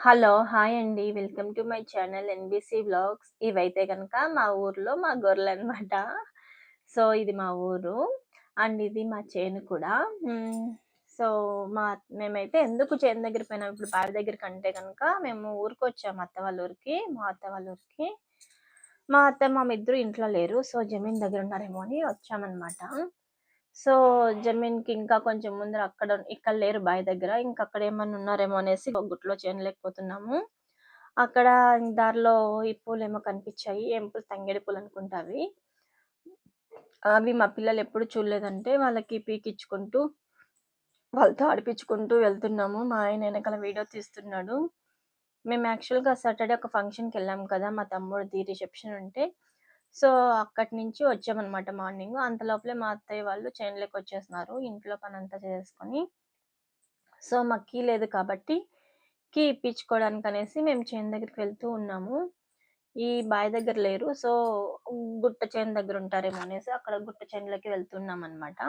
Hello! Hi అండి. Welcome to my channel NBC vlogs. ఇవైతే కనుక మా ఊర్లో మా గొర్రెలు అనమాట సో, ఇది మా ఊరు. అండ్ ఇది మా చేను కూడా. సో, మా మేమైతే ఎందుకు చేను దగ్గర పోయినాం ఇప్పుడు బావి దగ్గరికంటే కనుక మేము ఊరికి వచ్చాము అత్త వాళ్ళ ఊరికి. మా అత్త వాళ్ళ ఊరికి. మా అత్త, మా ఇద్దరు ఇంట్లో లేరు. సో, జమీన్ దగ్గర ఉన్నారేమో అని వచ్చామనమాట. సో, జమీన్‌కి ఇంకా కొంచెం ముందర అక్కడ ఇక్కడ లేరు బావి దగ్గర. ఇంకా అక్కడ ఏమన్నా ఉన్నారేమో అనేసి గుట్లో చేయలేకపోతున్నాము అక్కడ దారిలో ఈ పూలేమో కనిపించాయి. ఏం పూలు తంగేడి పూలు అనుకుంటా అవి. అవి మా పిల్లలు ఎప్పుడు చూడలేదంటే వాళ్ళకి పీకిచ్చుకుంటూ, వాళ్ళతో ఆడిపించుకుంటూ వెళ్తున్నాము. మా ఆయన వెనకాల వీడియో తీస్తున్నాడు. మేము యాక్చువల్‌గా సాటర్‌డే ఒక ఫంక్షన్కి వెళ్ళాము కదా! మా తమ్ముడిది రిసెప్షన్ ఉంటే. సో, అక్కడి నుంచి వచ్చామనమాట మార్నింగ్. అంత లోపలే మా అత్తయ్య వాళ్ళు చేనులోకి వచ్చేసినారు. ఇంట్లో పని అంతా చేసుకొని. సో, మాకు కీ లేదు కాబట్టి కీ ఇప్పించుకోవడానికి అనేసి మేము చేను దగ్గరికి వెళ్తూ ఉన్నాము. ఈ బావి దగ్గర లేరు. సో, గుట్ట చేను దగ్గర ఉంటారేమో అనేసి అక్కడ గుట్ట చేనులోకి ఇంకా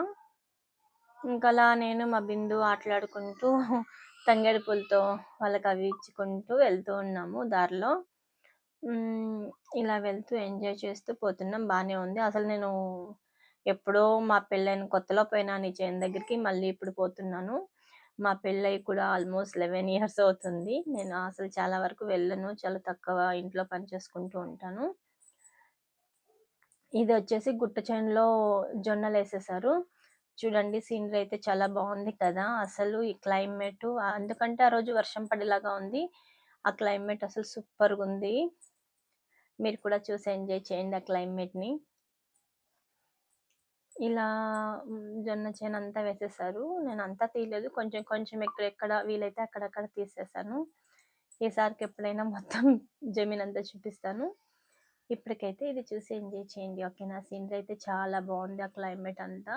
ఇంకలా నేను మా బిందు ఆటలాడుకుంటూ తంగేడు పూలతో వాళ్ళకి అవి ఇచ్చుకుంటూ వెళ్తూ ఉన్నాము దారిలో. హ్మ్. ఇలా వెళ్తూ ఎంజాయ్ చేస్తూ పోతున్నాం. బానే ఉంది. అసలు నేను ఎప్పుడో మా పెళ్ళైన కొత్తలో పోయినాను ఈ దగ్గరికి. మళ్ళీ ఇప్పుడు పోతున్నాను. మా పెళ్ళయి కూడా ఆల్మోస్ట్ 11 ఇయర్స్ అవుతుంది. నేను అసలు చాలా వరకు వెళ్ళను. చాలా తక్కువ ఇంట్లో పని చేసుకుంటూ ఉంటాను. ఇదొచ్చేసి గుట్ట చేనులో జొన్నలేసేశారు. చూడండి సీనరీ అయితే చాలా బావుంది కదా! అసలు ఈ క్లైమేటు ఎందుకంటే ఆ రోజు వర్షం పడేలాగా ఉంది. ఆ క్లైమేట్ అసలు సూపర్‌గుంది. మీరు కూడా చూసి ఎంజాయ్ చేయండి ఆ క్లైమేట్‌ని. ఇలా జొన్న చేను అంతా వేసేసారు నేను అంతా తీయలేదు. కొంచెం కొంచెం ఎక్కడెక్కడ వీలైతే అక్కడక్కడ తీసేసాను ఈసారికి ఎప్పుడైనా మొత్తం జమీన్ అంతా చూపిస్తాను. ఇప్పటికైతే ఇది చూసి ఎంజాయ్ చేయండి. ఓకేనా? సీనరీ అయితే చాలా బాగుంది ఆ క్లైమేట్ అంతా.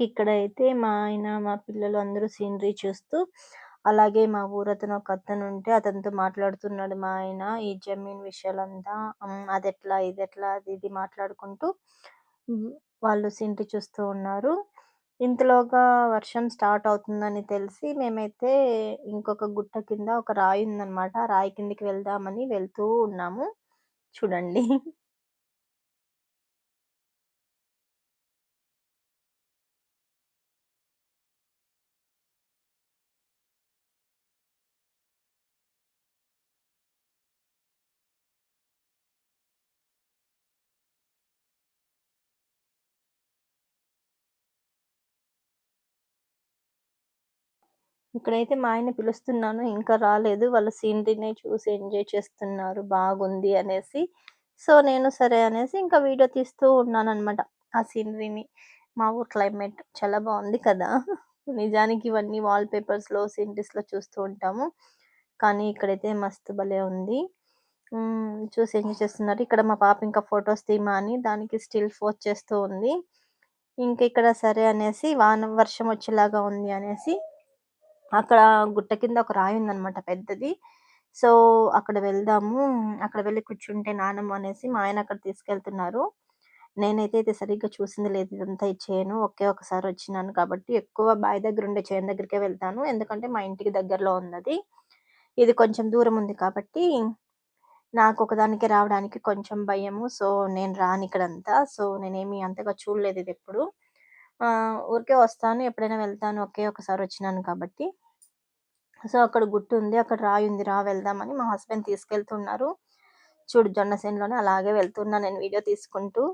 ఇంకిక్కడైతే మా ఆయన, మా పిల్లలు అందరూ సీనరీ చూస్తూ, అలాగే మా ఊరతను ఉంటే అతనితో మాట్లాడుతున్నాడు మా ఆయన. ఈ జమీన్ విషయాలంతా హ్మ్. అదెట్లా, ఇదెట్లా అది ఇది మాట్లాడుకుంటూ వాళ్ళు సీనరీ చూస్తూ ఉన్నారు. ఇంతలోగా వర్షం స్టార్ట్ అవుతుందని తెలిసి మేమైతే ఇంకొక గుట్ట కింద ఒక రాయి ఉందన్నమాట ఆ రాయి కిందకి వెళ్దామని వెళ్తూ ఉన్నాము. చూడండి. ఇక్కడైతే మా ఆయన పిలుస్తున్నాను. ఇంకా రాలేదు. వాళ్ళ సీనరీనే చూసి ఎంజాయ్ చేస్తున్నారు. బాగుంది అనేసి. సో, నేను సరే అనేసి ఇంకా వీడియో తీస్తూ ఉన్నాననమాట. ఆ సీనరీని. మా ఊరు క్లైమేట్ చాలా బాగుంది కదా! నిజానికి ఇవన్నీ వాల్ పేపర్స్‌లో, సీనరీస్‌లో చూస్తూ ఉంటాము. కానీ ఇక్కడైతే మస్తు భలే ఉంది. చూసి ఎంజాయ్ చేస్తున్నారు. ఇక్కడ మా పాప ఇంకా ఫొటోస్ తీమా అని దానికి స్టిల్ ఫోర్ చేస్తూ ఉంది. ఇంక ఇక్కడ సరే అనేసి వాన వర్షం వచ్చేలాగా ఉంది అనేసి అక్కడ గుట్ట కింద ఒక రాయి ఉందనమాట పెద్దది. సో, అక్కడ వెళ్దాము. అక్కడ వెళ్ళి కూర్చుంటే నానమ్మ అనేసి మా ఆయన అక్కడ తీసుకెళ్తున్నారు. నేనైతే అయితే సరిగ్గా చూసింది లేదు. ఇదంతా ఇచ్చేయను చేను. ఒకే ఒకసారి వచ్చినాను కాబట్టి ఎక్కువ బావి దగ్గర ఉండే చేను దగ్గరికే వెళ్తాను. ఎందుకంటే మా ఇంటికి దగ్గరలో ఉన్నది. ఇది కొంచెం దూరం ఉంది కాబట్టి నాకు ఒకదానికి రావడానికి కొంచెం భయము. సో, నేను రాను ఇక్కడంతా. సో, నేనేమి అంతగా చూడలేదు ఇది ఎప్పుడు ఊరికే వస్తాను. ఎప్పుడైనా వెళ్తాను. ఒకే ఒకసారి వచ్చినాను కాబట్టి. సో అక్కడ గుట్టు ఉంది అక్కడ రాయి ఉంది రా వెళ్దామని మా హస్బెండ్ తీసుకెళ్తున్నారు చూడు జొన్న సేనులోనే అలాగే వెళ్తున్నా నేను వీడియో తీసుకుంటూ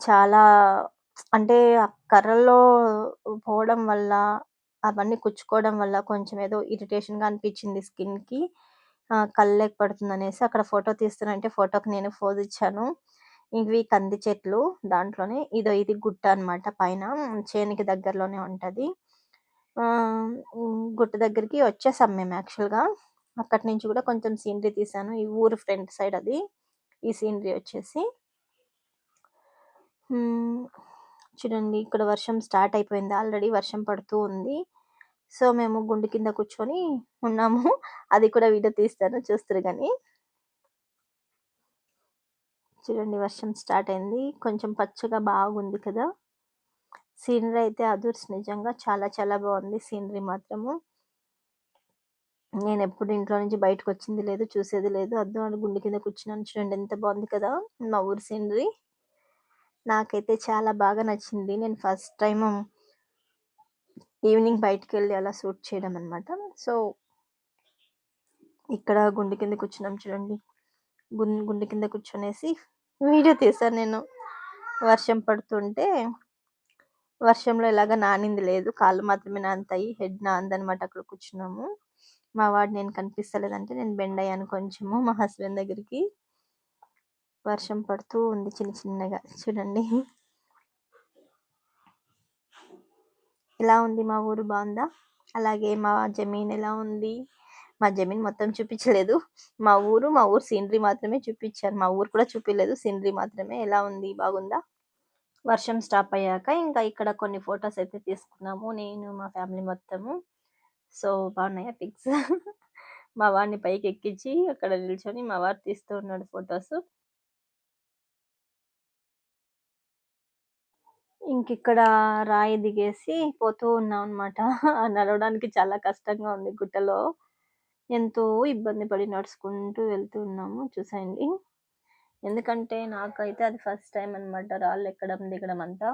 చాలా అంటే ఆ కర్రల్లో పోవడం వల్ల అవన్నీ కుచ్చుకోవడం వల్ల కొంచెం ఏదో ఇరిటేషన్‌గా అనిపించింది స్కిన్‌కి. ఆహ్, పడుతుంది అనేసి అక్కడ ఫోటో తీస్తున్నంటే ఫోటోకి నేను పోజ్ ఇచ్చాను. ఇవి కంది చెట్లు దాంట్లోనే ఇదో ఇది గుట్ట అన్నమాట పైన చేనికి దగ్గరలోనే ఉంటుంది గుట్ట దగ్గరికి వచ్చేసాం మేము యాక్చువల్‌గా. అక్కడి నుంచి కూడా కొంచెం సీనరీ తీశాను. ఈ ఊరు ఫ్రంట్ సైడ్ అది. ఈ సీనరీ వచ్చేసి. చూడండి ఇక్కడ వర్షం స్టార్ట్ అయిపోయింది. ఆల్రెడీ వర్షం పడుతూ ఉంది. సో, మేము గుండు కింద కూర్చొని ఉన్నాము. అది కూడా వీడియో తీస్తాను చూస్తారు కానీ చూడండి వర్షం స్టార్ట్ అయింది. కొంచెం పచ్చగా బాగుంది కదా! సీనరీ అయితే అదుర్స్ నిజంగా చాలా చాలా బాగుంది సీనరీ మాత్రము. నేను ఎప్పుడు ఇంట్లో నుంచి బయటకొచ్చింది లేదు. చూసేది లేదు. అద్దం గుండె కింద కూర్చున్నాను చూడండి ఎంత బాగుంది కదా! మా ఊరు సీనరీ. నాకైతే చాలా బాగా నచ్చింది. నేను ఫస్ట్ టైము ఈవినింగ్ బయటికెళ్ళి అలా షూట్ చేయడం అనమాట సో ఇక్కడ గుండె కింద కూర్చున్నాం చూడండి. గుండె కింద కూర్చొనేసి వీడియో తీశాను నేను. వర్షం పడుతుంటే వర్షంలో ఇలాగ నానింది లేదు. కాళ్ళు మాత్రమే నానుతాయి. హెడ్ నాందనమాట అక్కడ కూర్చున్నాము. మా వాడు నేను కనిపిస్తలేదంటే నేను బెండ్ అయ్యాను కొంచెము మా హస్బెండ్ దగ్గరికి. వర్షం పడుతూ ఉంది చిన్న చిన్నగా చూడండి. ఎలా ఉంది మా ఊరు బాగుందా అలాగే మా జమీన్ ఎలా ఉంది? మా జమీన్ మొత్తం చూపించలేదు. మా ఊరు, మా ఊరు సీనరీ మాత్రమే చూపించారు మా ఊరు కూడా చూపించలేదు సీనరీ మాత్రమే. ఎలా ఉంది? బాగుందా? వర్షం స్టాప్ అయ్యాక ఇంకా ఇక్కడ కొన్ని ఫొటోస్ అయితే తీసుకున్నాము. నేను మా ఫ్యామిలీ మొత్తము. సో, బాగున్నాయా పిక్స్? మా వాడిని పైకి ఎక్కించి అక్కడ నిల్చొని మా వారు తీస్తూ ఉన్నాడు ఫోటోస్. ఇంకిక్కడ రాయి దిగేసి పోతూ ఉన్నాం అనమాట నడవడానికి చాలా కష్టంగా ఉంది గుట్టలో. ఎంతో ఇబ్బంది పడి నడుచుకుంటూ వెళ్తూ ఉన్నాము. చూసేయండి. ఎందుకంటే నాకైతే అది ఫస్ట్ టైం అన్నమాట. రాళ్ళు ఎక్కడం, దిగడం అంతా.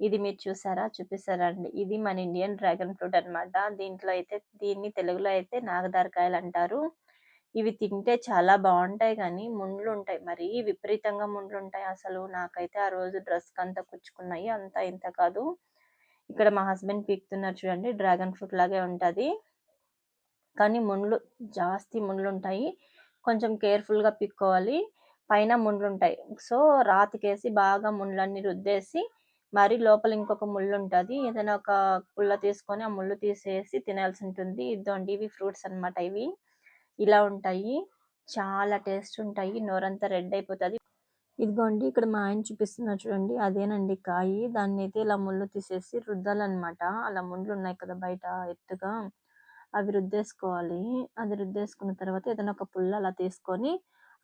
ఇది మీరు చూసారా? చూపిస్తారా అండి. ఇది మన ఇండియన్ డ్రాగన్ ఫ్రూట్ అన్నమాట. దీంట్లో అయితే దీన్ని తెలుగులో అయితే నాగదారకాయలు అంటారు ఇవి తింటే చాలా బాగుంటాయి కానీ ముండ్లు ఉంటాయి మరీ విపరీతంగా ముండ్లు ఉంటాయి అసలు. నాకైతే ఆ రోజు డ్రెస్‌కంతా కుచ్చుకున్నాయి. అంతా ఇంత కాదు. ఇక్కడ మా హస్బెండ్ పీకుతున్నారు చూడండి. డ్రాగన్ ఫ్రూట్ లాగే ఉంటది. కానీ ముండ్లు జాస్తి ముండ్లుంటాయి. కొంచెం కేర్‌ఫుల్‌గా పిక్కోవాలి పైన ముండ్లుంటాయి. సో, రాతికేసి బాగా ముండ్లన్నీ రుద్దేసి మరి లోపల ఇంకొక ముళ్ళుంటది. ఏదైనా ఒక పుల్ల తీసుకొని ఆ ముళ్ళు తీసేసి తినాల్సి ఉంటుంది ఇదండి ఇవి ఫ్రూట్స్ అన్నమాట ఇవి. ఇలా ఉంటాయి. చాలా టేస్ట్ ఉంటాయి. నోరంతా రెడ్ అయిపోతది. ఇదిగోండి ఇక్కడ మా ఆయన చూపిస్తున్నారు చూడండి. అదేనండి కాయి. దాన్ని అయితే ఇలా ముళ్ళు తీసేసి రుద్దాలన్నమాట. అలా ముండ్లున్నాయి కదా బయట ఎత్తుగా. అవి రుద్దేసుకోవాలి. అది రుద్దేసుకున్న తర్వాత ఏదైనా ఒక పుల్ల అలా తీసుకొని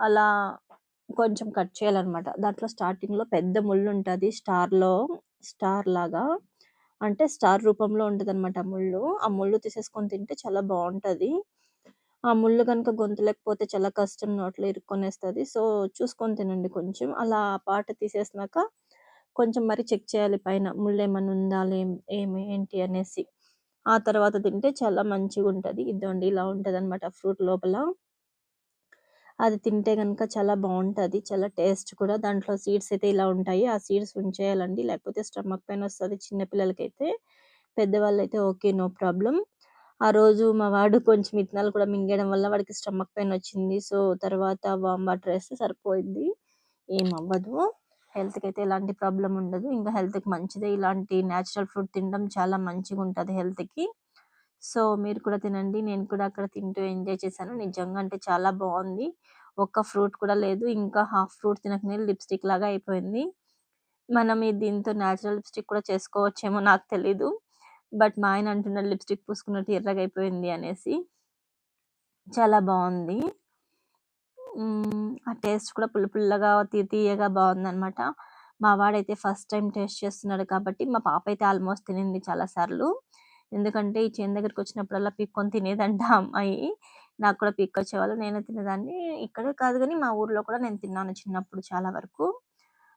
అలా కొంచెం కట్ చేయాలన్నమాట. దాంట్లో స్టార్టింగ్‌లో పెద్ద ముళ్ళుంటది స్టార్‌లో స్టార్ లాగా. అంటే స్టార్ రూపంలో ఉంటుంది ఆ ముళ్ళు. ఆ ముళ్ళు తీసేసుకొని తింటే చాలా బాగుంటుంది ఆ ముళ్ళు కనుక గొంతు లేకపోతే చాలా కష్టం. నోట్లో ఇరుక్కొనేస్తుంది సో, చూసుకొని తినండి కొంచెం. అలా ఆ పాట తీసేసినాక కొంచెం మరి చెక్ చేయాలి పైన ముళ్ళు ఏమైనా ఉందా? లేం ఏమి ఏంటి అనేసి. ఆ తర్వాత తింటే చాలా మంచిగా ఉంటుంది ఇదండి ఇలా ఉంటుంది అనమాట ఫ్రూట్ లోపల. అది తింటే కనుక చాలా బాగుంటుంది చాలా టేస్ట్ కూడా. దాంట్లో సీడ్స్ అయితే ఇలా ఉంటాయి. ఆ సీడ్స్ ఉంచేయాలండి. లేకపోతే స్టమక్ పెయిన్ వస్తుంది చిన్నపిల్లలకైతే పెద్దవాళ్ళైతే ఓకే. No problem. ఆ రోజు మా వాడు కొంచెం ఇత్తనాలు కూడా మింగేయడం వల్ల వాడికి స్టమక్ పెయిన్ వచ్చింది. సో, తర్వాత వామ్ వాటర్ ఏం అవ్వదు హెల్త్కి అయితే ఎలాంటి ప్రాబ్లం ఉండదు. ఇంకా హెల్త్‌కి మంచిదే. ఇలాంటి నేచురల్ ఫుడ్ తినడం చాలా మంచిగా ఉంటుంది హెల్త్‌కి. సో, మీరు కూడా తినండి. నేను కూడా అక్కడ తింటూ ఎంజాయ్ చేశాను. నిజంగా అంటే చాలా బాగుంది ఒక్క ఫ్రూట్ కూడా లేదు. ఇంకా హాఫ్ ఫ్రూట్ తినకనే లిప్‌స్టిక్ లాగా అయిపోయింది. మనం దీంతో న్యాచురల్ లిప్‌స్టిక్ కూడా చేసుకోవచ్చేమో నాకు తెలీదు. బట్ మా ఆయన అంటున్నాడు లిప్‌స్టిక్ పూసుకున్నట్టు ఎర్రగా అయిపోయింది అనేసి. చాలా బాగుంది ఆ టేస్ట్ కూడా పుల్ల పుల్లగా, తియ్య తియ్యగా అనమాట మా వాడైతే ఫస్ట్ టైమ్ టేస్ట్ చేస్తున్నాడు కాబట్టి మా పాప అయితే ఆల్మోస్ట్ తినింది చాలా సార్లు. ఎందుకంటే ఈ చేను దగ్గరికొచ్చినప్పుడల్లా పీక్కొని తినేదంట ఆ అమ్మాయి. నాకు కూడా పీక్కొచ్చేవాళ్ళు. నేను తినేదాన్ని. ఇక్కడే కాదు గానీ మా ఊర్లో కూడా నేను తిన్నాను చిన్నప్పుడు చాలా వరకు.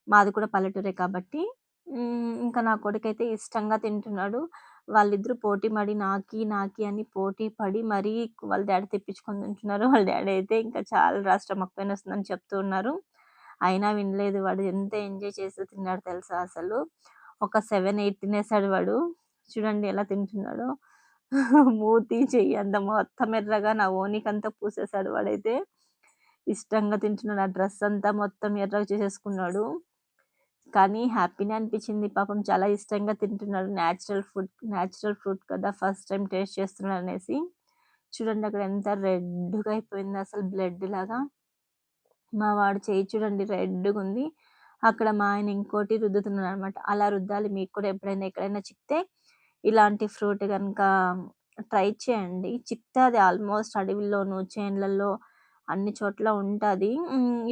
మాది కూడా పల్లెటూరే కాబట్టి. హ్మ్. ఇంకా నా కొడుకైతే ఇష్టంగా తింటున్నాడు. వాళ్ళిద్దరూ పోటీ పడి నాకి, నాకి అని పోటీ పడి మరీ వాళ్ళ డాడీ తెప్పించుకొని తింటున్నారు. వాళ్ళ డాడీ అయితే ఇంకా చాలురా స్టమక్ పెయిన్ వస్తుందని చెప్తూ ఉన్నారు. అయినా వినలేదు వాడు ఎంత ఎంజాయ్ చేస్తూ తిన్నాడు తెలుసా అసలు. ఒక 7, 8 తినేసాడు వాడు. చూడండి ఎలా తింటున్నాడో. మూతి, చెయ్యి అంతా మొత్తం ఎర్రగా నా ఓనికంతా పూసేసాడు వాడైతే. ఇష్టంగా తింటున్నాడు. ఆ డ్రెస్ అంతా మొత్తం ఎర్రగా చేసేసుకున్నాడు. కానీ హ్యాపీనే అనిపించింది. పాపం చాలా ఇష్టంగా తింటున్నాడు. న్యాచురల్ ఫుడ్ న్యాచురల్ ఫ్రూట్ కదా! ఫస్ట్ టైం టేస్ట్ చేస్తున్నాడు అనేసి. చూడండి అక్కడ ఎంత రెడ్‌గా అయిపోయింది అసలు బ్లడ్ లాగా. మా వాడు చేయి చూడండి రెడ్గా ఉంది అక్కడ మా ఆయన ఇంకోటి రుద్దుతున్నాడు అనమాట అలా రుద్దాలి మీకు కూడా ఎప్పుడైనా ఎక్కడైనా చిక్తే ఇలాంటి ఫ్రూట్ కనుక ట్రై చేయండి. చిక్తే అది ఆల్మోస్ట్ అడవిలోను, చేన్లలో అన్ని చోట్ల ఉంటుంది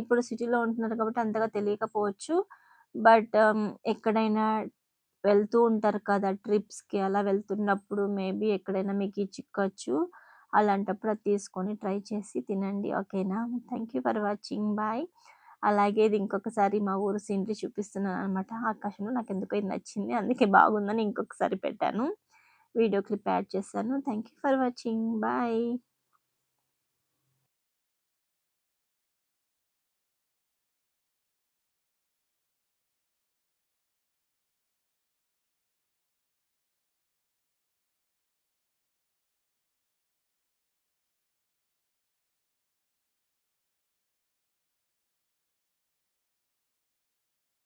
ఇప్పుడు సిటీలో ఉంటున్నారు కాబట్టి అంతగా తెలియకపోవచ్చు. బట్ ఎక్కడైనా వెళ్తూ ఉంటారు కదా! ట్రిప్స్‌కి అలా వెళ్తున్నప్పుడు మేబీ ఎక్కడైనా మీకి చిక్కచ్చు. అలాంటప్పుడు అది తీసుకొని ట్రై చేసి తినండి. ఓకేనా? Thank you for watching. Bye. అలాగే ఇది ఇంకొకసారి మా ఊరు సీనరీ చూపిస్తున్నాననమాట. ఆకాశంలో నాకెందుకో ఇది నచ్చింది. అందుకే బాగుందని ఇంకొకసారి పెట్టాను. వీడియో క్లిప్ యాడ్ చేశాను. Thank you for watching. Bye.